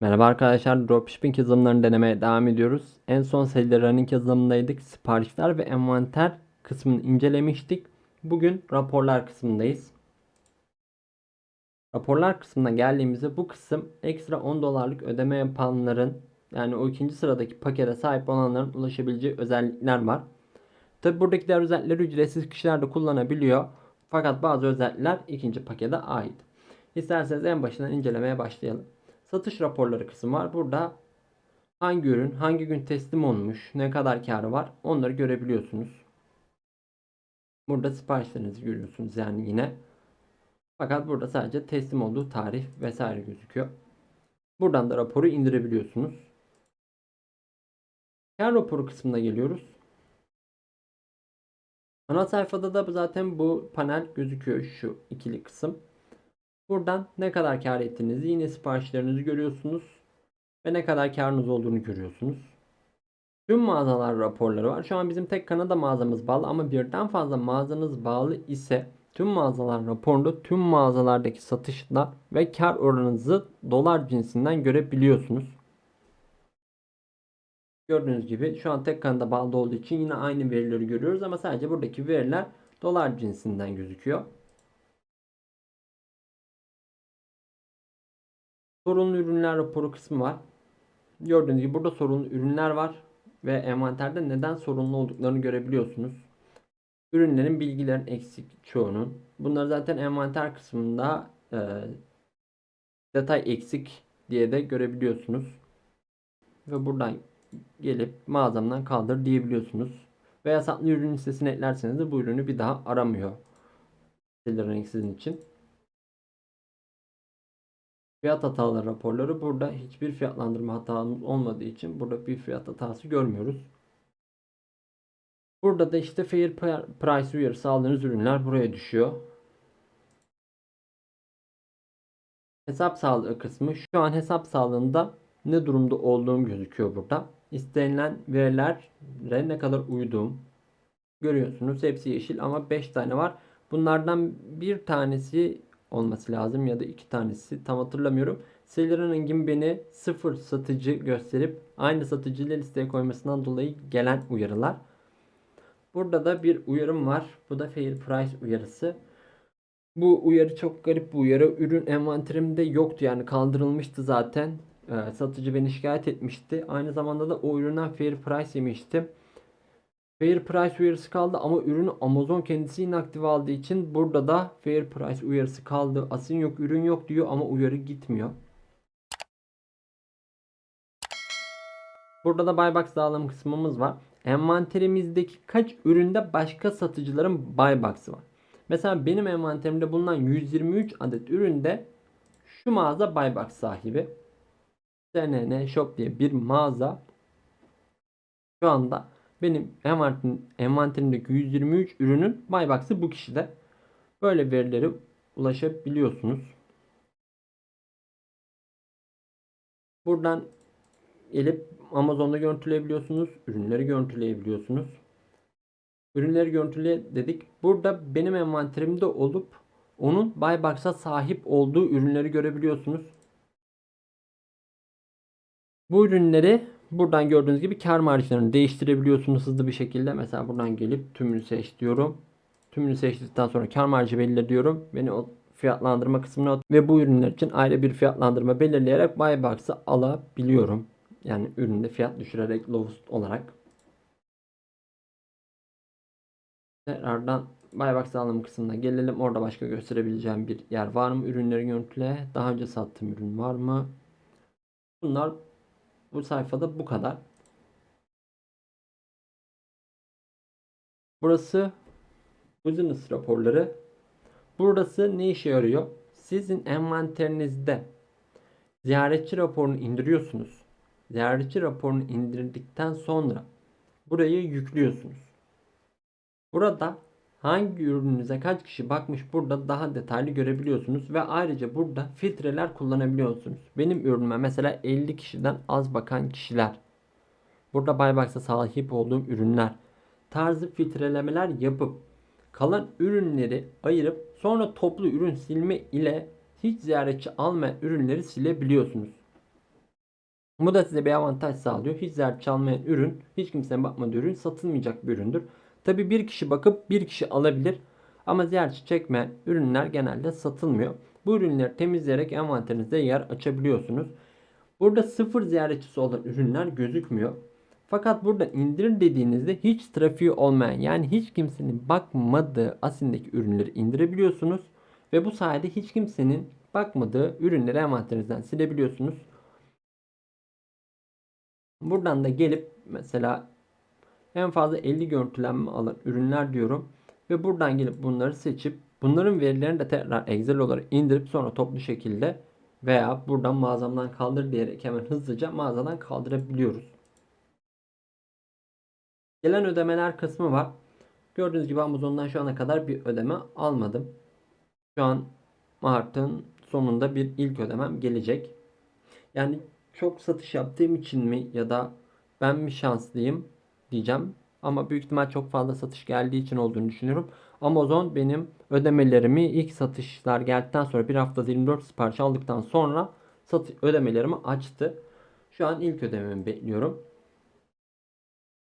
Merhaba arkadaşlar, Dropshipping yazılımlarını denemeye devam ediyoruz. En son Seller Running yazılımındaydık. Siparişler ve envanter kısmını incelemiştik. Bugün raporlar kısmındayız. Raporlar kısmına geldiğimizde bu kısım ekstra 10 dolarlık ödeme yapanların yani o ikinci sıradaki pakete sahip olanların ulaşabileceği özellikler var. Tabi buradaki diğer özellikleri ücretsiz kişiler de kullanabiliyor. Fakat bazı özellikler ikinci pakete ait. İsterseniz en başından incelemeye başlayalım. Satış raporları kısmı var. Burada hangi ürün hangi gün teslim olmuş, ne kadar karı var onları görebiliyorsunuz. Burada siparişlerinizi görüyorsunuz yani yine. Fakat burada sadece teslim olduğu tarih vesaire gözüküyor. Buradan da raporu indirebiliyorsunuz. Kar raporu kısmına geliyoruz. Ana sayfada da zaten bu panel gözüküyor şu ikili kısım. Buradan ne kadar kar ettiğinizi yine siparişlerinizi görüyorsunuz. Ve ne kadar karınız olduğunu görüyorsunuz. Tüm mağazalar raporları var. Şu an bizim tek Kanada mağazamız bağlı ama birden fazla mağazanız bağlı ise tüm mağazalar raporunda tüm mağazalardaki satışlar ve kar oranınızı dolar cinsinden görebiliyorsunuz. Gördüğünüz gibi şu an tek Kanada bağlı olduğu için yine aynı verileri görüyoruz ama sadece buradaki veriler dolar cinsinden gözüküyor. Sorunlu ürünler raporu kısmı var. Gördüğünüz gibi burada sorunlu ürünler var ve envanterde neden sorunlu olduklarını görebiliyorsunuz. Ürünlerin bilgilerin eksik çoğunun. Bunları zaten envanter kısmında e, detay eksik diye de görebiliyorsunuz. Ve buradan gelip mağazamdan kaldır diyebiliyorsunuz. Veya satlı ürün listesine eklerseniz de bu ürünü bir daha aramıyor. Siteler sizin için. Fiyat hataları raporları burada hiçbir fiyatlandırma hatamız olmadığı için burada bir fiyat hatası görmüyoruz. Burada da işte fair price uyarısı aldığınız ürünler buraya düşüyor. Hesap sağlığı kısmı şu an hesap sağlığında ne durumda olduğum gözüküyor burada. İstenilen verilere ne kadar uyduğum görüyorsunuz. Hepsi yeşil ama 5 tane var. Bunlardan bir tanesi olması lazım ya da iki tanesi tam hatırlamıyorum. Celeron'un beni sıfır satıcı gösterip aynı satıcıyla listeye koymasından dolayı gelen uyarılar. Burada da bir uyarım var. Bu da fair price uyarısı. Bu uyarı çok garip bir uyarı. Ürün envanterimde yoktu yani kaldırılmıştı zaten. Ee, satıcı beni şikayet etmişti. Aynı zamanda da o üründen fair price yemiştim. Fair Price uyarısı kaldı ama ürünü Amazon kendisi inaktif aldığı için burada da Fair Price uyarısı kaldı. Asin yok ürün yok diyor ama uyarı gitmiyor. Burada da buy box dağılım kısmımız var. Envanterimizdeki kaç üründe başka satıcıların buy box'ı var. Mesela benim envanterimde bulunan 123 adet üründe şu mağaza buy box sahibi. CNN Shop diye bir mağaza şu anda benim envanterim, envanterimdeki 123 ürünün buybox'ı bu kişide. Böyle verilere ulaşabiliyorsunuz. Buradan gelip Amazon'da görüntüleyebiliyorsunuz. Ürünleri görüntüleyebiliyorsunuz. Ürünleri görüntüle dedik. Burada benim envanterimde olup onun buybox'a sahip olduğu ürünleri görebiliyorsunuz. Bu ürünleri Buradan gördüğünüz gibi kar marjlarını değiştirebiliyorsunuz hızlı bir şekilde. Mesela buradan gelip tümünü seç diyorum. Tümünü seçtikten sonra kar marjı belirle diyorum. Beni o fiyatlandırma kısmına ve bu ürünler için ayrı bir fiyatlandırma belirleyerek buy box'ı alabiliyorum. Yani üründe fiyat düşürerek lowest olarak. Tekrardan buy box alım kısmına gelelim. Orada başka gösterebileceğim bir yer var mı? Ürünleri görüntüle. Daha önce sattığım ürün var mı? Bunlar bu sayfada bu kadar. Burası business raporları. Burası ne işe yarıyor? Sizin envanterinizde ziyaretçi raporunu indiriyorsunuz. Ziyaretçi raporunu indirdikten sonra burayı yüklüyorsunuz. Burada hangi ürününüze kaç kişi bakmış burada daha detaylı görebiliyorsunuz ve ayrıca burada filtreler kullanabiliyorsunuz. Benim ürünüme mesela 50 kişiden az bakan kişiler. Burada Buybox'a sahip olduğum ürünler tarzı filtrelemeler yapıp kalan ürünleri ayırıp sonra toplu ürün silme ile hiç ziyaretçi almayan ürünleri silebiliyorsunuz. Bu da size bir avantaj sağlıyor. Hiç zer çalmayan ürün, hiç kimsenin bakmadığı ürün satılmayacak bir üründür. Tabi bir kişi bakıp bir kişi alabilir. Ama ziyaretçi çekmeyen ürünler genelde satılmıyor. Bu ürünleri temizleyerek envanterinizde yer açabiliyorsunuz. Burada sıfır ziyaretçisi olan ürünler gözükmüyor. Fakat burada indir dediğinizde hiç trafiği olmayan yani hiç kimsenin bakmadığı asindeki ürünleri indirebiliyorsunuz. Ve bu sayede hiç kimsenin bakmadığı ürünleri envanterinizden silebiliyorsunuz. Buradan da gelip mesela en fazla 50 görüntülenme alan ürünler diyorum. Ve buradan gelip bunları seçip bunların verilerini de tekrar Excel olarak indirip sonra toplu şekilde veya buradan mağazamdan kaldır diyerek hemen hızlıca mağazadan kaldırabiliyoruz. Gelen ödemeler kısmı var. Gördüğünüz gibi Amazon'dan şu ana kadar bir ödeme almadım. Şu an Mart'ın sonunda bir ilk ödemem gelecek. Yani çok satış yaptığım için mi ya da ben mi şanslıyım diyeceğim. Ama büyük ihtimal çok fazla satış geldiği için olduğunu düşünüyorum. Amazon benim ödemelerimi ilk satışlar geldikten sonra bir haftada 24 sipariş aldıktan sonra satış ödemelerimi açtı. Şu an ilk ödememi bekliyorum.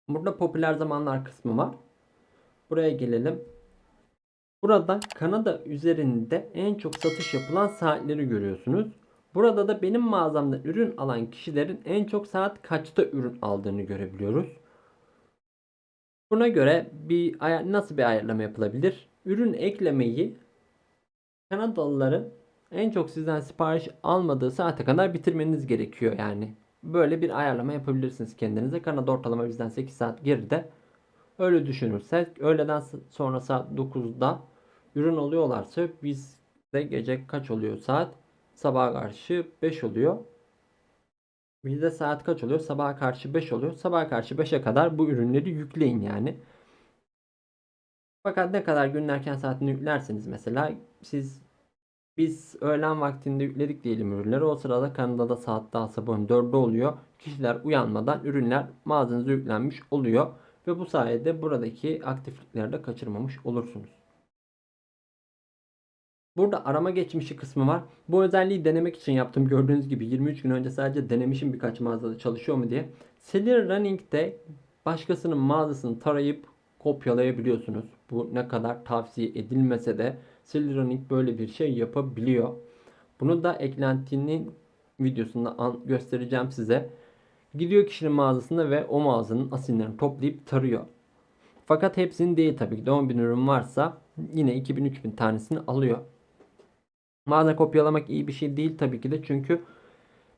Burada popüler zamanlar kısmı var. Buraya gelelim. Burada Kanada üzerinde en çok satış yapılan saatleri görüyorsunuz. Burada da benim mağazamda ürün alan kişilerin en çok saat kaçta ürün aldığını görebiliyoruz. Buna göre bir nasıl bir ayarlama yapılabilir? Ürün eklemeyi Kanadalıların en çok sizden sipariş almadığı saate kadar bitirmeniz gerekiyor yani. Böyle bir ayarlama yapabilirsiniz kendinize. Kanada ortalama bizden 8 saat geride. Öyle düşünürsek öğleden sonra saat 9'da ürün oluyorlarsa bizde gece kaç oluyor saat? Sabaha karşı 5 oluyor. Bizde saat kaç oluyor? Sabaha karşı 5 oluyor. Sabaha karşı 5'e kadar bu ürünleri yükleyin yani. Fakat ne kadar günün erken saatini yüklerseniz mesela siz biz öğlen vaktinde yükledik diyelim ürünleri. O sırada Kanada'da saat daha sabahın 4'ü oluyor. Kişiler uyanmadan ürünler mağazanıza yüklenmiş oluyor. Ve bu sayede buradaki aktiflikleri de kaçırmamış olursunuz. Burada arama geçmişi kısmı var. Bu özelliği denemek için yaptım. Gördüğünüz gibi 23 gün önce sadece denemişim birkaç mağazada çalışıyor mu diye. Seller Running'de başkasının mağazasını tarayıp kopyalayabiliyorsunuz. Bu ne kadar tavsiye edilmese de Seller Running böyle bir şey yapabiliyor. Bunu da eklentinin videosunda göstereceğim size. Gidiyor kişinin mağazasında ve o mağazanın asillerini toplayıp tarıyor. Fakat hepsini değil tabii ki de 10.000 ürün varsa yine 2000-3000 tanesini alıyor. Mağaza kopyalamak iyi bir şey değil tabii ki de çünkü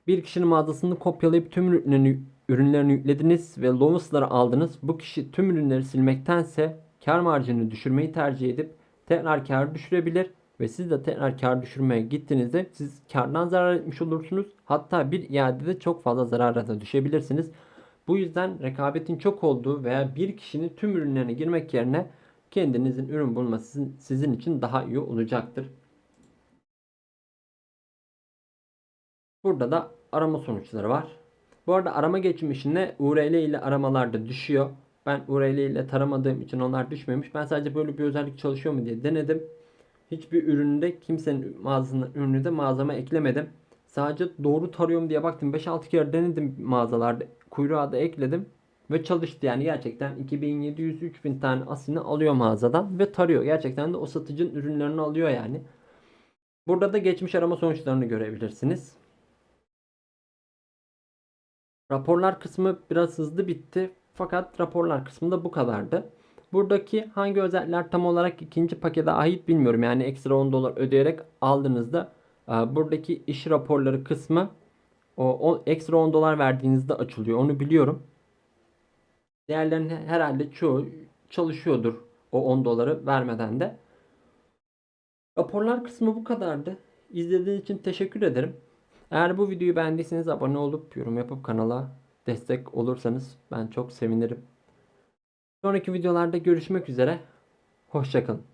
bir kişinin mağazasını kopyalayıp tüm ürünlerini, ürünlerini yüklediniz ve Lomus'ları aldınız. Bu kişi tüm ürünleri silmektense kar marjını düşürmeyi tercih edip tekrar kar düşürebilir ve siz de tekrar kar düşürmeye gittiğinizde siz kardan zarar etmiş olursunuz. Hatta bir iadede çok fazla zarara da düşebilirsiniz. Bu yüzden rekabetin çok olduğu veya bir kişinin tüm ürünlerine girmek yerine kendinizin ürün bulması sizin, sizin için daha iyi olacaktır. Burada da arama sonuçları var. Bu arada arama geçmişinde URL ile aramalar da düşüyor. Ben URL ile taramadığım için onlar düşmemiş. Ben sadece böyle bir özellik çalışıyor mu diye denedim. Hiçbir üründe kimsenin mağazasının ürünü de mağazama eklemedim. Sadece doğru tarıyorum diye baktım. 5-6 kere denedim mağazalarda. Kuyruğa da ekledim. Ve çalıştı yani gerçekten 2700-3000 tane asini alıyor mağazadan ve tarıyor. Gerçekten de o satıcının ürünlerini alıyor yani. Burada da geçmiş arama sonuçlarını görebilirsiniz. Raporlar kısmı biraz hızlı bitti. Fakat raporlar kısmında bu kadardı. Buradaki hangi özellikler tam olarak ikinci pakete ait bilmiyorum. Yani ekstra 10 dolar ödeyerek aldığınızda e, buradaki iş raporları kısmı o, o ekstra 10 dolar verdiğinizde açılıyor. Onu biliyorum. Diğerlerinin herhalde çoğu çalışıyordur o 10 doları vermeden de. Raporlar kısmı bu kadardı. İzlediğiniz için teşekkür ederim. Eğer bu videoyu beğendiyseniz abone olup yorum yapıp kanala destek olursanız ben çok sevinirim. Sonraki videolarda görüşmek üzere. Hoşçakalın.